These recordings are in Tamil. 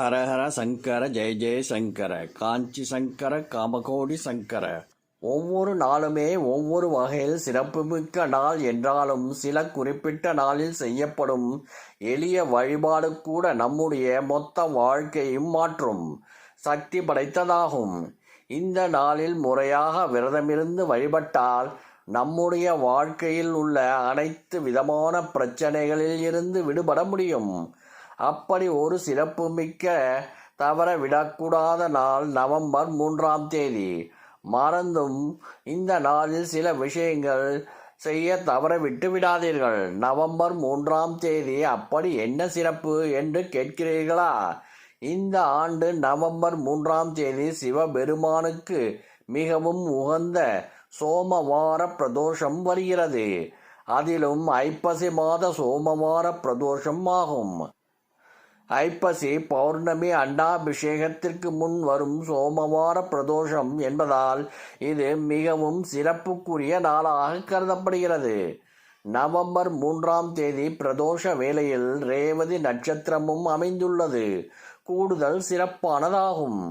ஹரஹர சங்கர ஜெய ஜெய சங்கர காஞ்சி சங்கர காமகோடி சங்கர. ஒவ்வொரு நாளுமே ஒவ்வொரு வகையில் சிறப்புமிக்க நாள் என்றாலும் சில குறிப்பிட்ட நாளில் செய்யப்படும் எளிய வழிபாடு கூட நம்முடைய மொத்த வாழ்க்கையும் மாற்றும். சக்தி படைத்ததாகும். இந்த நாளில் முறையாக விரதமிருந்து வழிபட்டால் நம்முடைய வாழ்க்கையில் உள்ள அனைத்து விதமான பிரச்சனைகளில் இருந்து விடுபட முடியும். அப்படி ஒரு சிறப்புமிக்க தவற விடக்கூடாத நாள் நவம்பர் மூன்றாம் தேதி. மறந்தும் இந்த நாளில் சில விஷயங்கள் செய்ய தவற விட்டு விடாதீர்கள். நவம்பர் மூன்றாம் தேதி அப்படி என்ன சிறப்பு என்று கேட்கிறீர்களா? இந்த ஆண்டு நவம்பர் மூன்றாம் தேதி சிவபெருமானுக்கு மிகவும் உகந்த சோமவார பிரதோஷம் வருகிறது. அதிலும் ஐப்பசி மாத சோமவார பிரதோஷம் ஆகும். ஐப்பசி பௌர்ணமி அண்டாபிஷேகத்திற்கு முன் வரும் சோமவார பிரதோஷம் என்பதால் இது மிகவும் சிறப்புக்குரிய நாளாக கருதப்படுகிறது. நவம்பர் மூன்றாம் தேதி பிரதோஷ வேளையில் ரேவதி நட்சத்திரமும் அமைந்துள்ளது. கூடுதல் சிறப்பானதாகும்.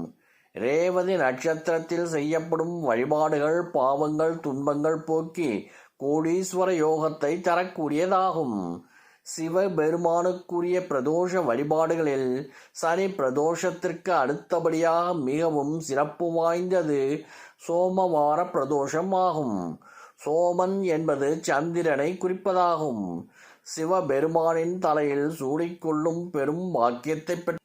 ரேவதி நட்சத்திரத்தில் செய்யப்படும் வழிபாடுகள் பாவங்கள் துன்பங்கள் போக்கி கோடீஸ்வர யோகத்தை தரக்கூடியதாகும். சிவபெருமானுக்குரிய பிரதோஷ வழிபாடுகளில் சனி பிரதோஷத்திற்கு அடுத்தபடியாக மிகவும் சிறப்பு வாய்ந்தது சோமவார பிரதோஷம் ஆகும் சோமன் என்பது சந்திரனை குறிப்பதாகும். சிவபெருமானின் தலையில் சூடிக்கொள்ளும் பெரும் வாக்கியத்தை பெற்ற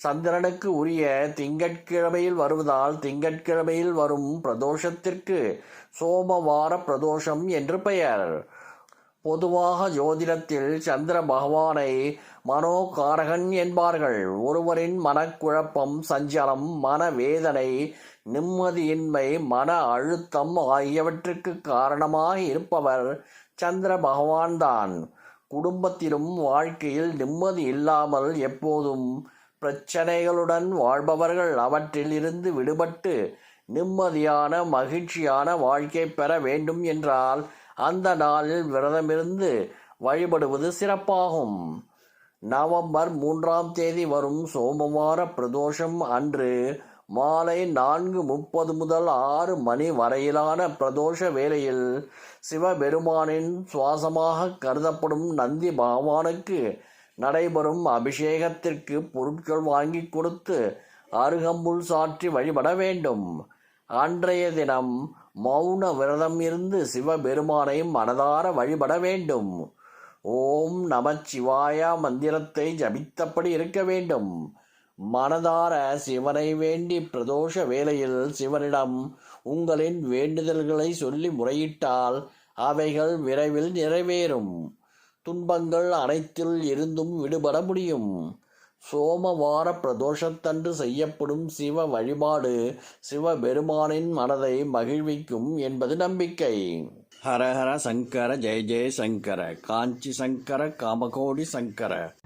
சந்திரனுக்கு உரிய திங்கட்கிழமையில் வருவதால் திங்கட்கிழமையில் வரும் பிரதோஷத்திற்கு சோமவார பிரதோஷம் என்று பெயர். பொதுவாக ஜோதிடத்தில் சந்திர பகவானை மனோகாரகன் என்பார்கள். ஒருவரின் மனக்குழப்பம் சஞ்சலம் மனவேதனை நிம்மதியின்மை மன அழுத்தம் ஆகியவற்றுக்கு காரணமாக இருப்பவர் சந்திர பகவான்தான். குடும்பத்திலும் வாழ்க்கையில் நிம்மதி இல்லாமல் எப்போதும் பிரச்சனைகளுடன் வாழ்பவர்கள் அவற்றில் இருந்து விடுபட்டு நிம்மதியான மகிழ்ச்சியான வாழ்க்கை பெற வேண்டும் என்றால் அந்த நாளில் விரதமிருந்து வழிபடுவது சிறப்பாகும். நவம்பர் மூன்றாம் தேதி வரும் சோமவார பிரதோஷம் அன்று மாலை நான்கு முப்பது முதல் ஆறு மணி வரையிலான பிரதோஷ வேளையில் சிவபெருமானின் சுவாசமாக கருதப்படும் நந்தி பகவானுக்கு நடைபெறும் அபிஷேகத்திற்கு பொருட்கள் வாங்கி கொடுத்து அருகம்புல் சாற்றி வழிபட வேண்டும். அன்றைய தினம் மௌன விரதம் இருந்து சிவபெருமானை மனதார வழிபட வேண்டும். ஓம் நமச்சிவாயா மந்திரத்தை ஜபித்தபடி இருக்க வேண்டும். மனதார சிவனை வேண்டி பிரதோஷ வேளையில் சிவனிடம் உங்களின் வேண்டுதல்களை சொல்லி முறையிட்டால் அவைகள் விரைவில் நிறைவேறும். துன்பங்கள் அனைத்தில் இருந்தும் விடுபட முடியும். சோமவார பிரதோஷத்தன்று செய்யப்படும் சிவ வழிபாடு சிவபெருமானின் மனதை மகிழ்விக்கும் என்பது நம்பிக்கை. ஹரஹர சங்கர ஜெய ஜெய சங்கர காஞ்சி சங்கர காமகோடி சங்கர.